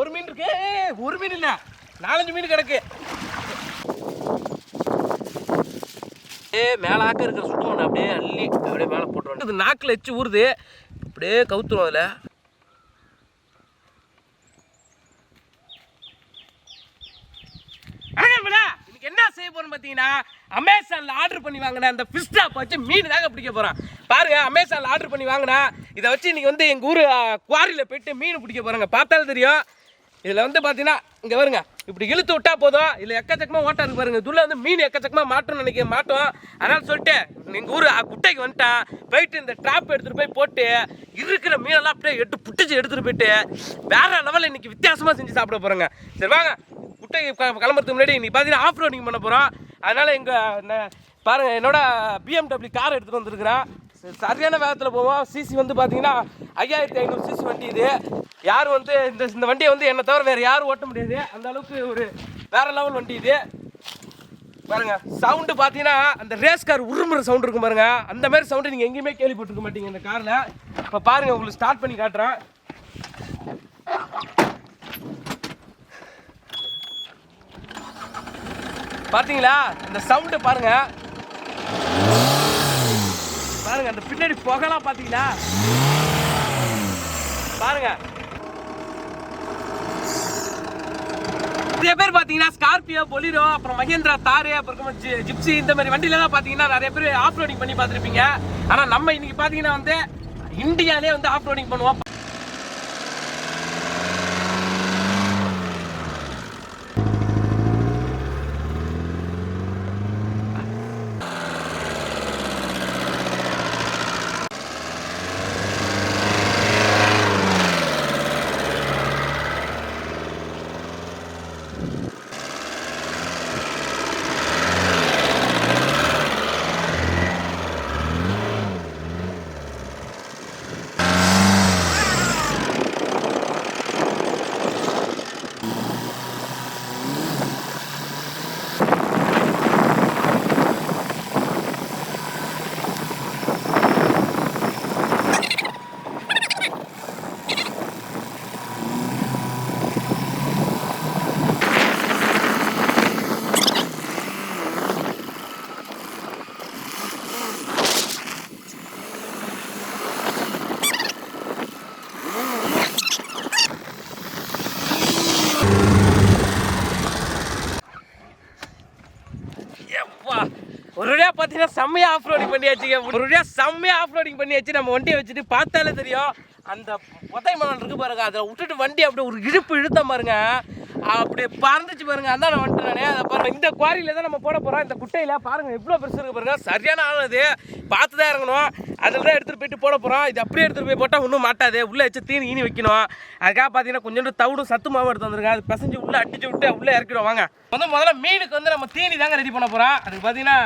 ஒரு மீன் இருக்கு. ஒரு மீன் இல்லை. நாலஞ்சு மீன் கிடக்கு. ஏ மேல ஆக்க இருக்கிற சுத்தம் அப்படியே அள்ளி அப்படியே மேலே போட்டுருவோம் இது நாக்கில் எச்சு ஊறுது? அப்படியே கவுத்துரும் அதில். இன்னைக்கு என்ன செய்ய போறோம் பார்த்தீங்கன்னா அமேசானில் ஆர்டர் பண்ணி வாங்கின அந்த ஃபிஷ் டாப் வச்சு மீன் தாங்க பிடிக்க போகிறோம் பாருங்க அமேசானில் ஆர்டர் பண்ணி வாங்கினா. இதை வச்சு இன்னைக்கு வந்து எங்கள் ஊர் குவாரியில் போயிட்டு மீன் பிடிக்க போகிறாங்க பார்த்தாலும் தெரியும். இதில் வந்து பார்த்தீங்கன்னா இங்கே வருங்க இப்படி இழுத்து விட்டா போதும். இதில் எக்கச்சக்கமாக ஓட்டா இருக்கு பாருங்க. துள்ள வந்து மீன் எக்கச்சக்கமாக மாட்டோம்னு நினைக்க மாட்டோம். அதனால சொல்லிட்டு எங்கள் ஊர் குட்டைக்கு வந்துட்டான். போயிட்டு இந்த ட்ராப் எடுத்துகிட்டு போய் போட்டு இருக்கிற மீனெல்லாம் அப்படியே எட்டு புட்டிச்சு எடுத்துகிட்டு போயிட்டு வேற லெவலில் இன்னைக்கு வித்தியாசமாக செஞ்சு சாப்பிட போகிறோங்க சரி வாங்க. குட்டைக்கு கிளம்புறதுக்கு முன்னாடி இன்றைக்கி பார்த்தீங்கன்னா ஆஃப் ரோடிங் பண்ண போகிறோம் அதனால் எங்கள் பாருங்கள் என்னோட பிஎம்டபிள்யூ கார் எடுத்துகிட்டு வந்திருக்கிறேன். சரியான வேகத்தில் போவோம் சிசி வந்து பார்த்தீங்கன்னா ஐயாயிரத்தி ஐநூறு சிசி வண்டி இது. யாரும் வந்து இந்த இந்த வண்டியை வந்து என்னை தவிர வேறு யாரும் ஓட்ட முடியாது. அந்த அளவுக்கு ஒரு வேற லெவல் வண்டி இது. பாருங்க சவுண்டு பார்த்தீங்கன்னா அந்த ரேஸ் கார் உருமுற சவுண்ட் இருக்கும் பாருங்க. அந்த மாதிரி சவுண்டு நீங்கள் எங்கேயுமே கேள்விப்பட்டிருக்க மாட்டீங்க இந்த காரில் இப்போ பாருங்க உங்களுக்கு ஸ்டார்ட் பண்ணி காட்டுறேன். பார்த்தீங்களா இந்த சவுண்டு பாருங்கள் பாருங்க அந்த பின்னாடி புகைலாம் பாத்தீங்களா பாருங்க. நிறைய பேர் பாத்தீங்கன்னா ஸ்கார்பியோ பொலிரோ அப்புறம் மகேந்திரா தாரு அப்புறம் ஜிப்சி இந்த மாதிரி வண்டியில தான் பாத்தீங்கன்னா நிறைய பேர் ஆஃப் ரோடிங் பண்ணி பார்த்துருப்பீங்க. ஆனா நம்ம இன்னைக்கு பாத்தீங்கன்னா வந்து இந்தியாலே வந்து ஆஃப் ரோடிங் பண்ணுவோம். எப்பா? ஒரு ரூபா பார்த்தீங்கன்னா செம்மையாக ஆஃப் ரோடிங் பண்ணியாச்சுங்க. ஒரு ரூபா செம்மையாக ஆஃப் ரோடிங் பண்ணியாச்சு. நம்ம வண்டியை வச்சுட்டு பார்த்தாலே தெரியும். அந்த புதை மணல் இருக்கு பாருங்க. அதை விட்டுட்டு வண்டி அப்படியே ஒரு இழுப்பு இழுத்த பாருங்க அப்படியே பறந்துச்சு பாருங்க. அதான் நான் வந்துட்டு நானே. அதை பாருங்க இந்த குவாரியில தான் நம்ம போட போறோம். இந்த குட்டையில பாருங்க எவ்வளோ பெருசு இருக்கு பாருங்க. சரியான ஆள் அது. பார்த்து தான் இறங்கணும். அதில் தான் எடுத்துகிட்டு போயிட்டு போட போகிறோம் இது அப்படியே எடுத்துகிட்டு போய் போட்டால் ஒன்றும் மாட்டாது. உள்ளே வச்சு தீனி ஈனி வைக்கணும். அதுக்காக பார்த்தீங்கன்னா கொஞ்சோண்டு தவிடும் சத்து மாவு எடுத்து வந்திருக்கேன். அது பசஞ்சு உள்ளே அடிச்சு விட்டு உள்ளே இறக்கிடும் வாங்க. வந்து முதல்ல மீனுக்கு வந்து நம்ம தீனி தாங்க ரெடி பண்ண போகிறோம் அதுக்கு பார்த்தீங்கன்னா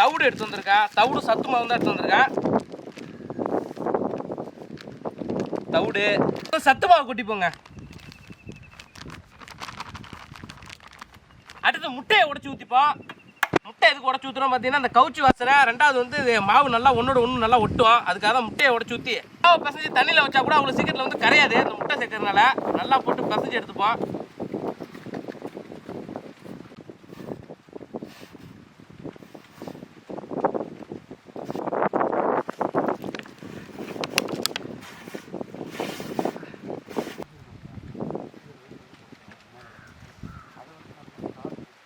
தவிடு எடுத்து வந்திருக்கேன். தவிடு சத்து மாவு தான் எடுத்து வந்திருக்கேன். தவிடு. சத்து மாவு கொட்டி அடுத்து முட்டையை உடச்சி ஊற்றிப்போம் முட்டை எதுக்கு உடச்சி ஊற்றுறோம் பார்த்தீங்கன்னா அந்த கவுச்சி வாசனை ரெண்டாவது வந்து இது மாவு நல்லா ஒன்றோட ஒன்று நல்லா ஒட்டும் அதுக்காக தான் முட்டையை உடச்சி ஊற்றி மாவு பசஞ்சு தண்ணியில் வச்சா கூட அவ்வளோ சீக்கிரத்தில் வந்து கரையாது. அந்த முட்டை சேர்க்கறதுனால நல்லா போட்டு பசஞ்சு எடுத்துப்போம்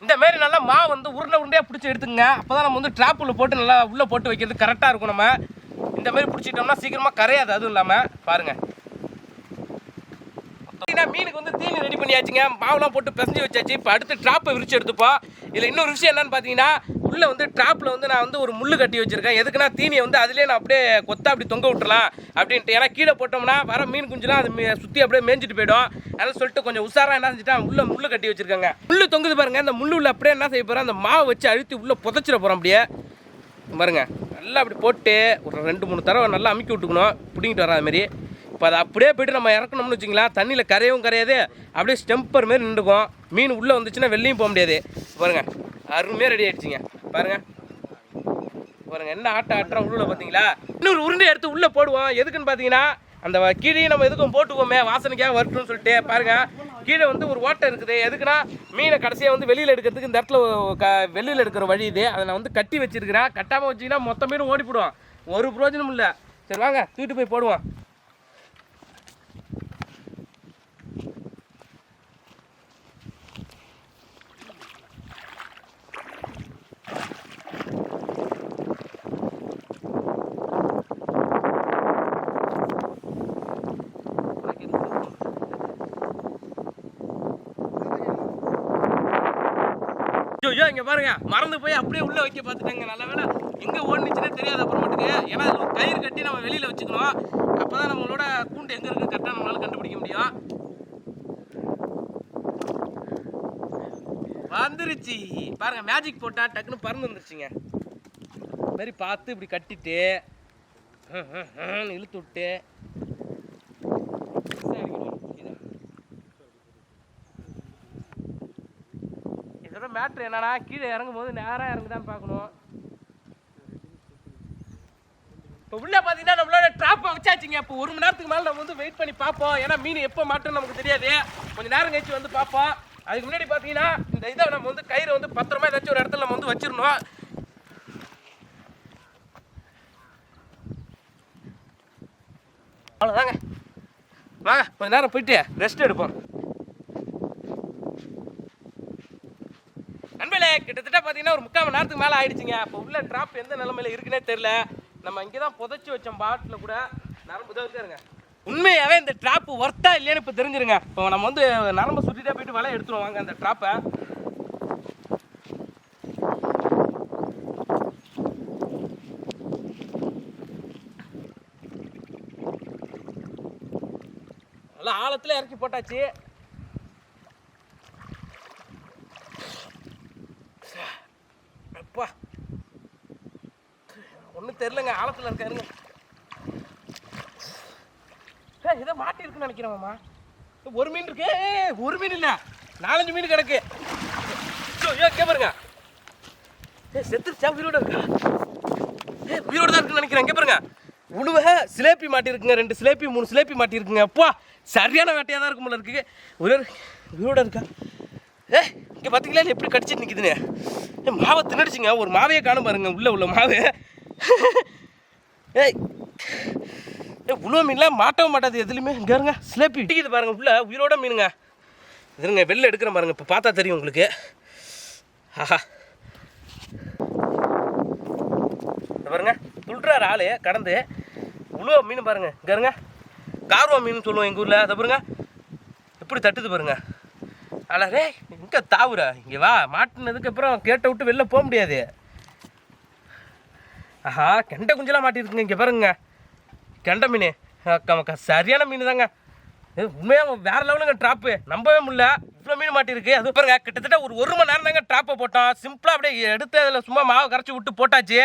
இந்த மாரி நல்லா மாவு வந்து உருண்டை உருண்டையாக பிடிச்சி எடுத்துங்க அப்போ தான் நம்ம வந்து ட்ராப்பில் போட்டு நல்லா உள்ளே போட்டு வைக்கிறது கரெக்டாக இருக்கும் நம்ம. இந்த மாதிரி பிடிச்சிட்டோம்னா சீக்கிரமாக கரையாது அதுவும் இல்லாமல் பாருங்கள் பார்த்தீங்கன்னா மீனுக்கு வந்து தீனி ரெடி பண்ணியாச்சுங்க. மாவுலாம் போட்டு பிசைஞ்சு வச்சாச்சு. இப்போ அடுத்து ட்ராப்பை விரிச்சு எடுத்துப்போம். இதில் இன்னொரு விஷயம் என்னன்னு பார்த்தீங்கன்னா உள்ளே வந்து ட்ராப்பில் வந்து நான் வந்து ஒரு முள்ளு கட்டி வச்சுருக்கேன். எதுக்குன்னா தீனியை வந்து அதிலே நான் அப்படியே கொத்தா அப்படி தொங்க விட்டுலாம் அப்படின்ட்டு. ஏன்னா கீழே போட்டோம்னா வர மீன் குஞ்சுலாம் அது சுற்றி அப்படியே மேய்ஞ்சிட்டு போயிடும். அதனால சொல்லிட்டு கொஞ்சம் உஷாராக என்ன செஞ்சுட்டேன் உள்ளே முள் கட்டி வச்சுருக்காங்க. முள் தொங்குது பாருங்க. இந்த முள்ளு உள்ள அப்படியே என்ன செய்ய போகிறேன் அந்த மாவை வச்சு அழுத்தி உள்ளே புதைச்சிட போகிறோம் அப்படியே. பாருங்க. நல்லா அப்படி போட்டு ஒரு ரெண்டு மூணு தடவை நல்லா அமுக்கி விட்டுக்கணும். பிடிங்கிட்டு வராத மாதிரி. இப்போ அதை அப்படியே போயிட்டு நம்ம இறக்கணும்னு வச்சுங்களேன் தண்ணியில் கரையவும் கரையாது. அப்படியே ஸ்டெம்பர் மாரி நின்றுக்கும். மீன் உள்ளே வந்துச்சுன்னா வெளியும் போக முடியாது. பாருங்கள் அருமையாக ரெடி ஆகிடுச்சிங்க பாருங்கள் பாருங்கள் என்ன ஆட்ட ஆட்டுறோம் உள்ள பார்த்தீங்களா? இன்னொரு உருண்டை எடுத்து உள்ளே போடுவோம். எதுக்குன்னு பார்த்தீங்கன்னா அந்த வ- கீழே நம்ம எதுக்கும் போட்டுக்கோமே வாசனைக்காக வரட்டும்னு சொல்லிட்டு பாருங்கள் கீழே வந்து ஒரு ஓட்டை இருக்குது. எதுக்குன்னா மீனை கடைசியாக வந்து வெளியில் எடுக்கிறதுக்கு இந்த இடத்துல க வெளியில் எடுக்கிற வழி இது. அதை நான் வந்து கட்டி வச்சிருக்கிறேன். கட்டாமல் வச்சிங்கன்னா மொத்த மீனும் ஓடி போடுவோம் ஒரு பிரயோஜனமும் இல்லை. சரி வாங்க தூக்கிட்டு போய் போடுவோம். இங்க பாருங்க மறந்து போய் அப்படியே உள்ள வைக்க பார்த்துட்டாங்க. நல்ல வேளை எங்க ஓடுனுச்சுன்னே தெரியாது அப்புறமேட்டுக்கு. ஏன்னா அதுல கயிறு கட்டி நம்ம வெளியில வச்சுக்கணும். அப்பதான் நம்மளோட கூண்டு எங்க இருக்கு கரெக்டா நம்மளால கண்டுபிடிக்க முடியும். வந்துருச்சு. பாருங்க மேஜிக் போட்டா டக்குன்னு பறந்து வந்துருச்சுங்க. இந்த மாதிரி பார்த்து இப்படி கட்டிட்டு ஹம், இழுத்து விட்டு காற்று என்னன்னா கீழே இறங்கும் போது நேராக இறங்குதான் பார்க்கணும். இப்போ உள்ள பார்த்தீங்கன்னா நம்மளோட ட்ராப்பை வச்சாச்சுங்க. இப்போ ஒரு மணி நேரத்துக்கு மேலே நம்ம வந்து வெயிட் பண்ணி பார்ப்போம். ஏன்னா மீன் எப்போ மாட்டுன்னு நமக்கு தெரியாது. கொஞ்சம் நேரம் கழிச்சு வந்து பார்ப்போம். அதுக்கு முன்னாடி பார்த்தீங்கன்னா இந்த இதை நம்ம வந்து கயிறை வந்து பத்திரமா ஏதாச்சும் ஒரு இடத்துல நம்ம வந்து வச்சிடணும். அவ்வளோதாங்க வாங்க கொஞ்ச நேரம் போயிட்டு ரெஸ்ட் எடுப்போம். கிட்டத்தட்ட பார்த்தீங்கன்னா ஒரு முக்கால் மணி நேரத்துக்கு மேலே ஆயிடுச்சுங்க. அப்போ உள்ள ட்ராப் எந்த நிலமையில இருக்குன்னே தெரில நம்ம இங்கே தான் புதைச்சி வச்சோம் பாட்டில் கூட. நரம்பு தான் இருக்காருங்க உண்மையாகவே இந்த ட்ராப் ஒர்த்தா இல்லையான்னு இப்போ தெரிஞ்சிருங்க. இப்போ நம்ம வந்து நரம்பு சுற்றிட்டே போயிட்டு வலை எடுத்துருவோம். வாங்க அந்த ட்ராப்பை நல்லா ஆழத்தில் இறக்கி போட்டாச்சு அப்பா ஒன்றும் தெரிலங்க ஆழத்தில் இருக்காருங்க ஏய், ஏதோ மாட்டி இருக்குன்னு நினைக்கிறேன் ஒரு மீன் இருக்கு. ஒரு மீன் இல்லை. நாலஞ்சு மீன் கிடக்கு. ஐயோ, ஐயோ கே பாருங்க. ஏ செத்துருச்சா? உயிரோட இருக்கா? ஏ உயிரோட தான் இருக்குன்னு நினைக்கிறேன். கே பாருங்க. உழுவ சிலேப்பி மாட்டி இருக்குங்க ரெண்டு சிலேப்பி மூணு சிலேப்பி மாட்டி இருக்குங்க அப்பா சரியான வேட்டையாக தான் இருக்கும் போல இருக்கு. உயிரோட உயிரோட இருக்கா? ஏ இங்கே பார்த்தீங்களா எப்படி கடிச்சிட்டு நிற்குதுன்னு மாவை தின்னடிச்சிங்க. ஒரு மாவையை காணும் பாருங்க. உள்ள உள்ள மாவு. ஏய். ஏய் உழுவ மீன்லாம் மாட்டவும் மாட்டாது எதுலையுமே. இங்கே இருங்க சிலேப்பி இடிக்குது பாருங்கள் உள்ள உயிரோட மீனுங்க. இதுங்க வெளில எடுக்கிறேன் பாருங்க இப்போ பார்த்தா தெரியும் உங்களுக்கு. ஆஹா. பாருங்க துள்ளுறாரு ஆளு கடந்து. உழுவ மீன் பாருங்க இங்கே இருங்க. கார்வா மீன் சொல்லுவோம் எங்கள் ஊரில் அதை பாருங்க. எப்படி தட்டுது பாருங்க. அலரே இங்கே தாவுரா இங்கே வா. மாட்டினதுக்கு அப்புறம் கேட்ட விட்டு வெளில போக முடியாது. ஆஹா கெண்டை குஞ்செல்லாம் மாட்டிருக்குங்க இங்கே பாருங்க. கெண்டை மீன். அக்கா அக்கா சரியான மீன் தாங்க இது உண்மையாக வேற லெவலுங்க ட்ராப்பு. நம்பவே முடியல. இவ்வளோ மீன் மாட்டிருக்கு. அது பாருங்க கிட்டத்தட்ட ஒரு ஒரு மணி நேரம் தாங்க ட்ராப்பை போட்டோம். சிம்பிளாக அப்படியே எடுத்து அதில் சும்மா மாவை கரைச்சி விட்டு போட்டாச்சு.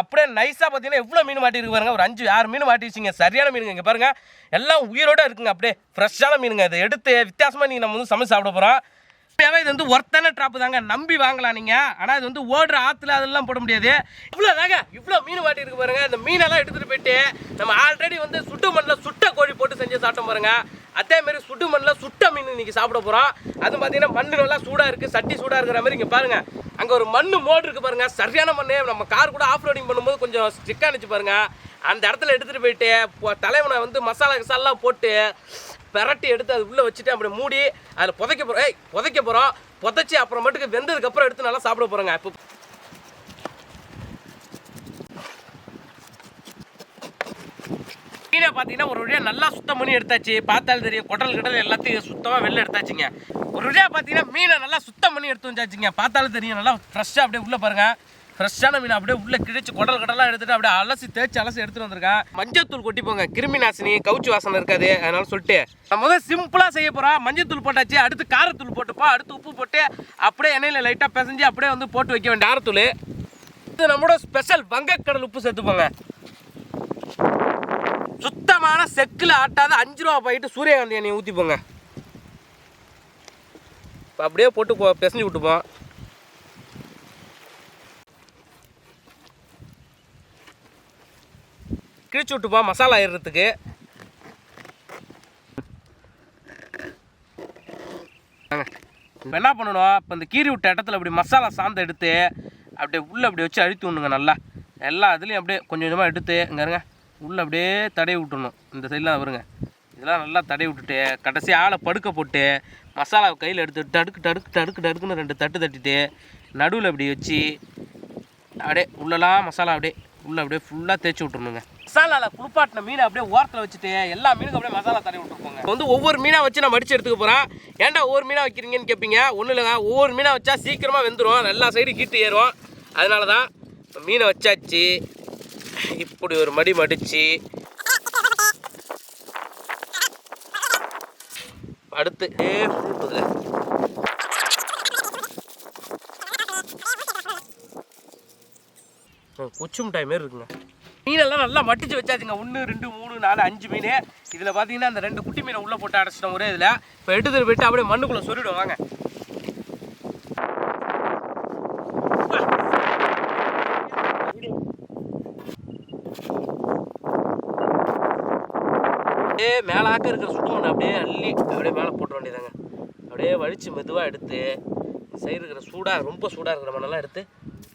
அப்படியே நைஸாக பார்த்தீங்கன்னா எவ்வளோ மீன் மாட்டிருக்கு பாருங்க. ஒரு அஞ்சு ஆறு மீன் மாட்டிடுச்சிங்க சரியான மீனுங்க இங்கே பாருங்க. எல்லாம் உயிரோட இருக்குங்க அப்படியே. ஃப்ரெஷ்ஷான மீனுங்க. இதை எடுத்து வித்தியாசமாக நீங்கள் நம்ம வந்து சமைச்சு சாப்பிட போகிறோம் உண்மையாவே இது வந்து ஒர்த்தான ட்ராப்பு தாங்க. நம்பி வாங்கலாம் நீங்க. ஆனா இது வந்து ஓடுற ஆத்துல அதெல்லாம் போட முடியாது. இவ்வளவு தாங்க இவ்வளவு மீன் வாட்டி இருக்கு பாருங்க. இந்த மீனெல்லாம் எடுத்துட்டு போயிட்டு நம்ம ஆல்ரெடி வந்து சுட்டு மண்ணில் சுட்ட கோழி போட்டு செஞ்சு சாப்பிட்டோம் பாருங்க. அதே மாதிரி சுட்டு மண்ணில் சுட்ட மீன் இன்னைக்கு சாப்பிட போறோம். அது பார்த்தீங்கன்னா மண்ணு நல்லா சூடா இருக்கு சட்டி சூடா இருக்கிற மாதிரி இங்க பாருங்க. அங்க ஒரு மண்ணு மோடு இருக்கு பாருங்க. சரியான மண்ணு. நம்ம கார் கூட ஆஃப் ரோடிங் பண்ணும்போது கொஞ்சம் ஸ்டிக்காக நிச்சு பாருங்க. அந்த இடத்துல எடுத்துட்டு போயிட்டு தலைவனை வந்து மசாலா கிசாலாம் போட்டு பெரட்டி எடுத்து அது உள்ளே வச்சுட்டு அப்படி மூடி அதில் புதைக்க போகிறோம் ஏய் புதைக்க போகிறோம் புதைச்சி அப்புறமேட்டுக்கு வெந்ததுக்கப்புறம் எடுத்து நல்லா சாப்பிட போகிறோங்க இப்போ மீனை பார்த்தீங்கன்னா ஒரு வழியாக நல்லா சுத்தம் பண்ணி எடுத்தாச்சு. பார்த்தாலும் தெரியும் குடல் கடல் எல்லாத்தையும் சுத்தமாக வெளில எடுத்தாச்சுங்க. ஒரு வழியாக பார்த்தீங்கன்னா மீனை நல்லா சுத்தம் பண்ணி எடுத்து வந்தாச்சுங்க. பார்த்தாலும் தெரியும் நல்லா ஃப்ரெஷ்ஷாக அப்படியே உள்ளே பாருங்க. ஃப்ரெஷ்ஷான மீன் அப்படியே உள்ளே கிழிச்சு குடல் கடலாம் எடுத்துட்டு அப்படியே அலசி தேய்ச்சி அலசி எடுத்துட்டு வந்திருக்கேன் மஞ்சத்தூள் கொட்டி போங்க. கிருமி நாசினி கவுச்சி வாசனை இருக்காது. அதனால சொல்லிட்டு நம்ம முதல் சிம்பிளாக செய்ய போகிறோம் மஞ்சத்தூள் போட்டாச்சு அடுத்து காரத்தூள் போட்டுப்போம் அடுத்து உப்பு போட்டு அப்படியே எண்ணெயில் லைட்டாக பிசைஞ்சு அப்படியே வந்து போட்டு வைக்க வேண்டிய காரத்தூள். இது நம்மளோட ஸ்பெஷல் வங்கக்கடல் உப்பு சேர்த்துப்போங்க சுத்தமான செக்கில் ஆட்டாத அஞ்சு ரூபா போயிட்டு சூரியகாந்தி எண்ணெய் ஊற்றிப்போங்க அப்படியே போட்டு பிசைஞ்சு விட்டுப்போம். கிழிச்சு விட்டுப்போம் மசாலா ஏறுறதுக்கு இப்போ என்ன பண்ணணும்? இப்போ இந்த கீரி விட்ட இடத்துல அப்படி மசாலா சாந்து எடுத்து அப்படியே உள்ளே அப்படியே வச்சு அழுத்தி விடணுங்க நல்லா. எல்லா இதுலேயும் அப்படியே கொஞ்சம் கொஞ்சமாக எடுத்து இங்கே இருங்க. உள்ளே அப்படியே தடவி விட்டுணும் இந்த சைடெலாம் வருங்க இதெல்லாம் நல்லா தடவி விட்டுட்டு கடைசி ஆளை படுக்க போட்டு மசாலாவை கையில் எடுத்து டடுக்கு டடுக்கு டடுக்கு டடுக்குன்னு ரெண்டு தட்டு தட்டிட்டு நடுவில் அப்படி வச்சு அப்படியே உள்ளெல்லாம் மசாலா அப்படியே உள்ளே அப்படியே ஃபுல்லாக தேய்ச்சி விட்ருணுங்க மசாலாவில் குளிப்பாட்டின மீனை அப்படியே ஓரத்தில் வச்சுட்டு எல்லா மீனுக்கும் அப்படியே மசாலா தடவி விட்டுருப்போங்க. வந்து ஒவ்வொரு மீனாக வச்சு நான் மடிச்சு எடுத்துக்க போகிறேன் ஏன்டா ஒவ்வொரு மீனாக வைக்கிறீங்கன்னு கேட்பீங்க ஒன்றும் இல்லைங்க. ஒவ்வொரு மீனாக வச்சா சீக்கிரமாக வெந்துடும் எல்லா சைடும் ஹீட்டு ஏறும். அதனால தான் மீனை வச்சாச்சு. இப்படி ஒரு மடி மடித்து அடுத்து ஏ ஃப்ரூட்டுங்க குச்சி மிட்டாய் மாரி இருக்குங்க. மீனெல்லாம் நல்லா மட்டிச்சு வச்சாச்சுங்க. ஒன்று ரெண்டு மூணு நாலு அஞ்சு மீன். இதில் பார்த்தீங்கன்னா அந்த ரெண்டு குட்டி மீனை உள்ளே போட்டு அடைச்சிட்டோம் ஒரே இதில். இப்போ எடுத்துட்டு போயிட்டு அப்படியே மண்ணுக்குள்ளே சொருவிடும் வாங்க. அப்படியே மேலாக்க இருக்கிற சுட்டு அப்படியே அள்ளி அப்படியே மேலே போட்ட வேண்டியதாங்க அப்படியே வலிச்சு மெதுவாக எடுத்து சைடு இருக்கிற சூடாக ரொம்ப சூடாக இருக்கிற மண்ணெல்லாம் எடுத்து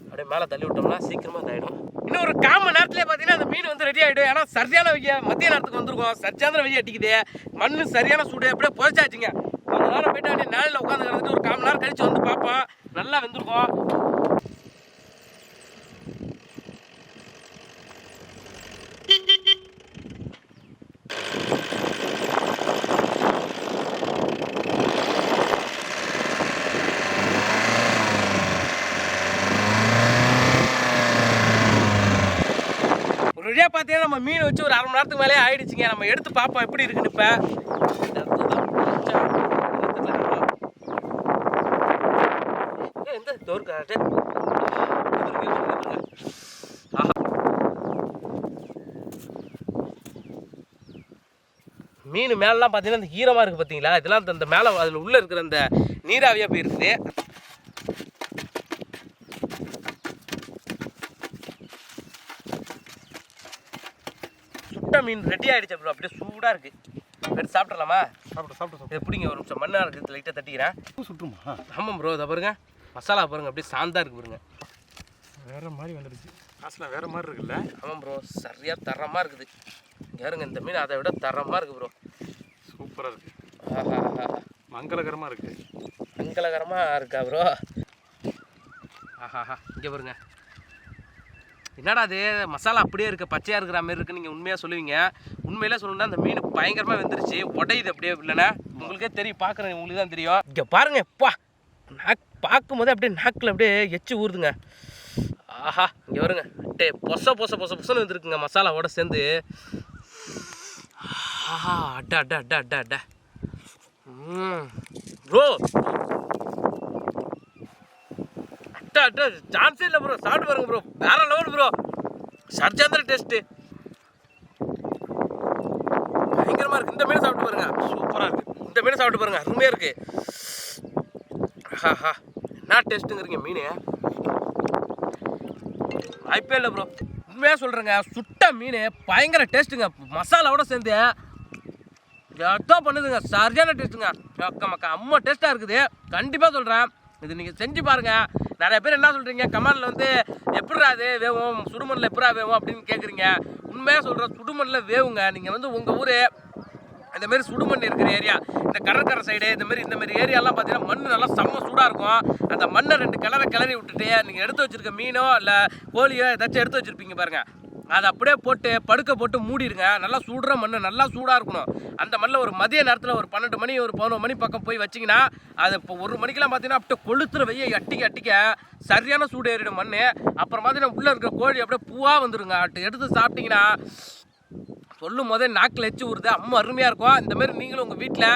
அப்படியே மேலே தள்ளி விட்டோம்னா சீக்கிரமாக இதாகிடும் இன்னும் ஒரு கால் மணி நேரத்துலேயே பார்த்தீங்கன்னா அந்த மீன் வந்து ரெடி ஆகிடும் ஏன்னா சரியான வெய்ய மத்திய நேரத்துக்கு வந்திருக்கோம். சரியான வெய்ய அடிக்குது. மண் சரியான சூடு. அப்படியே புதைச்சாச்சுங்க. கொஞ்ச நேரம் போயிட்டு அப்படியே நாளில் உட்காந்து ஒரு கால் மணி நேரம் கழிச்சு வந்து பார்ப்போம். நல்லா வெந்திருக்கும் ஒரு வழியாக பார்த்தீங்கன்னா நம்ம மீன் வச்சு ஒரு அரை மணி நேரத்துக்கு மேலே ஆயிடுச்சுங்க. நம்ம எடுத்து பார்ப்போம் எப்படி இருக்குன்னு இப்போ. எந்த தோற்காட்டு மீன் மேலெலாம் பார்த்தீங்கன்னா இந்த ஈரமாக இருக்குது பார்த்தீங்களா? இதெல்லாம் இந்த- மேலே அதில் உள்ளே இருக்கிற அந்த நீராவியாக போயிருக்குது. சுட்ட மீன் ரெடி ஆயிடுச்சு ப்ரோ அப்படியே சூடாக இருக்கு. எடுத்து சாப்பிட்றலாமா சாப்பிட்டு சாப்பிட்டு சாப்பிட்டு இது பிடிங்க ஒரு நிமிஷம். மண்ணா இருக்குது லைட்டாக தட்டிக்கிறேன். சுட்டுமா ஆமாம் ப்ரோ இதை பாருங்க. மசாலா பாருங்க அப்படியே சாந்தா இருக்கு பாருங்க. வேற மாதிரி வந்துடுச்சு. காசுலாம் வேற மாதிரி இருக்குல்ல? ஆமாம் ப்ரோ சரியாக தரமாக இருக்குது. யாருங்க இந்த மீன் அதை விட தரமாக இருக்கு ப்ரோ சூப்பராக இருக்கு. மங்களகரமாக இருக்கு. மங்களகரமாக இருக்கா ப்ரோ ஆஹாஹா இங்கே பாருங்க. என்னடா அது மசாலா அப்படியே இருக்குது பச்சையாக இருக்கிற மாதிரி இருக்குன்னு நீங்கள் உண்மையாக சொல்லுவீங்க. உண்மையிலே சொல்லணும்னா அந்த மீன் பயங்கரமாக வெந்துருச்சு. உடையுது அப்படியே இல்லைன்னா உங்களுக்கே தெரியும் பார்க்குறேன் உங்களுக்கு தான் தெரியும். இங்கே பாருங்க எப்பா நாக் பார்க்கும்போது அப்படியே நாக்கில் அப்படியே எச்சு ஊறுதுங்க. ஆஹா இங்கே வருங்க. டே பொச பொச பொச பொசன்னு வந்துருக்குங்க மசாலாவோட சேர்ந்து. ஆஹா அட்டா அட்டா அட்டா அட்டா அட்டா ம். ப்ரோ அட்டா அட்டா. சான்ஸே இல்லை ப்ரோ சாப்பிட்டு பாருங்க ப்ரோ வேற லெவல் ப்ரோ சர்ஜாந்திர டேஸ்ட்டு பயங்கரமாக இருக்குது இந்த மீன் சாப்பிட்டு பாருங்க. சூப்பராக இருக்குது இந்த மீன் சாப்பிட்டு பாருங்க. அருமையாக இருக்குது ஆஹா. என்ன டேஸ்ட்டுங்கிறீங்க மீன்? வாய்ப்பே இல்லை ப்ரோ உண்மையாக சொல்கிறேங்க சுட்ட மீன் பயங்கர டேஸ்ட்டுங்க மசாலாவோட சேர்ந்து எதோ பண்ணுதுங்க. சரியான டேஸ்ட்டுங்க அக்கா மக்கா அம்மா டேஸ்ட்டாக இருக்குது. கண்டிப்பாக சொல்கிறேன் இது நீங்கள் செஞ்சு பாருங்கள் நிறைய பேர் என்ன சொல்கிறீங்க கமெண்டில் வந்து எப்படிடா அது வேவும். சுடுமண்ணில் எப்படா வேவும்? அப்படின்னு கேட்குறீங்க உண்மையாக சொல்கிறேன் சுடுமண்ணில் வேவுங்க. நீங்கள் வந்து உங்கள் ஊர் இந்த மாதிரி சுடுமண் இருக்கிற ஏரியா இந்த கடற்கரை சைடு இந்த மாதிரி இந்த மாதிரி ஏரியாலாம் பார்த்தீங்கன்னா மண் நல்லா செம்ம சூடாக இருக்கும். அந்த மண்ணை ரெண்டு கிளற கிளறி விட்டுட்டு நீங்கள் எடுத்து வச்சிருக்க மீனோ இல்லை கோழியோ ஏதாச்சும் எடுத்து வச்சிருப்பீங்க பாருங்கள் அதை அப்படியே போட்டு படுக்க போட்டு மூடிடுங்க. நல்லா சூடுற மண் நல்லா சூடாக இருக்கணும். அந்த மண்ணில் ஒரு மதிய நேரத்தில் ஒரு பன்னெண்டு மணி ஒரு பதினொரு மணி பக்கம் போய் வச்சிங்கன்னா அது இப்போ ஒரு மணிக்கெல்லாம் பார்த்தீங்கன்னா அப்படியே கொளுத்துற வெய்ய அட்டிக்க அட்டிக்க சரியான சூடு ஏறிடும் மண் அப்புறம் பார்த்தீங்கன்னா உள்ளே இருக்கிற கோழி அப்படியே பூவாக வந்துடுங்க அட்டு எடுத்து சாப்பிட்டிங்கன்னா சொல்லும் போதே நாக்கில் எச்சு ஊறுது. அம்மா அருமையாக இருக்கும் இந்த மாதிரி நீங்களும் உங்கள் வீட்டில்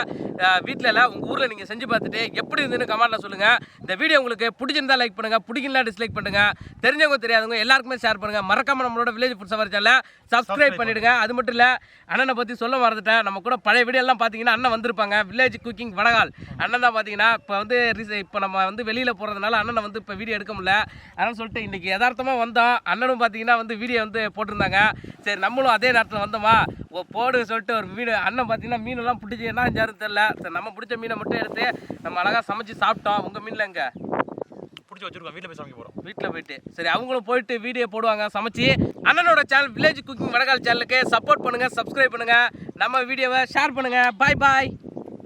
வீட்டில் இல்லை உங்கள் ஊரில் நீங்கள் செஞ்சு பார்த்துட்டு எப்படி இருந்துன்னு கமெண்ட்டில் சொல்லுங்கள் இந்த வீடியோ உங்களுக்கு பிடிச்சிருந்தா லைக் பண்ணுங்கள் பிடிக்கல டிஸ்லைக் பண்ணுங்கள் தெரிஞ்சவங்க தெரியாதவங்க எல்லாருக்குமே ஷேர் பண்ணுங்கள் மறக்காம நம்மளோட வில்லேஜ் ஃபுட் சவர் சேனலை சப்ஸ்கிரைப் பண்ணிவிடுங்க அது மட்டும் இல்லை அண்ணனை பற்றி சொல்ல மறந்துட்டேன். நம்ம கூட பழைய வீடியோ எல்லாம் பார்த்தீங்கன்னா அண்ணன் வந்திருப்பாங்க. Village cooking Vadakal. அண்ணன் தான் பார்த்தீங்கன்னா இப்போ வந்து இப்போ நம்ம வந்து வெளியில் போகிறதுனால அண்ணனை வந்து இப்போ வீடியோ எடுக்க முடியல. அதனால சொல்லிட்டு இன்றைக்கி யதார்த்தமாக வந்தோம். அண்ணனும் பார்த்தீங்கன்னா வந்து வீடியோ வந்து போட்டிருந்தாங்க. சரி நம்மளும் அதே நேரத்தில் வந்தோமா? ஓகேவா ஓ போடு சொல்லிட்டு ஒரு மீன் அண்ணன் பார்த்தீங்கன்னா மீனெல்லாம் பிடிச்சி என்ன செஞ்சாருன்னு தெரில சரி நம்ம பிடிச்ச மீனை மட்டும் எடுத்து நம்ம அழகாக சமைச்சு சாப்பிட்டோம். உங்கள் மீனில் எங்க? பிடிச்சி வச்சிருக்கோம். வீட்டில் போய் சமைக்க போகிறோம் வீட்டில் போயிட்டு. சரி அவங்களும் போயிட்டு வீடியோ போடுவாங்க சமைச்சு. அண்ணனோட சேனல் வில்லேஜ் குக்கிங் வடகால் சேனலுக்கு சப்போர்ட் பண்ணுங்க சப்ஸ்கிரைப் பண்ணுங்க. நம்ம வீடியோவை ஷேர் பண்ணுங்க. பாய் பாய்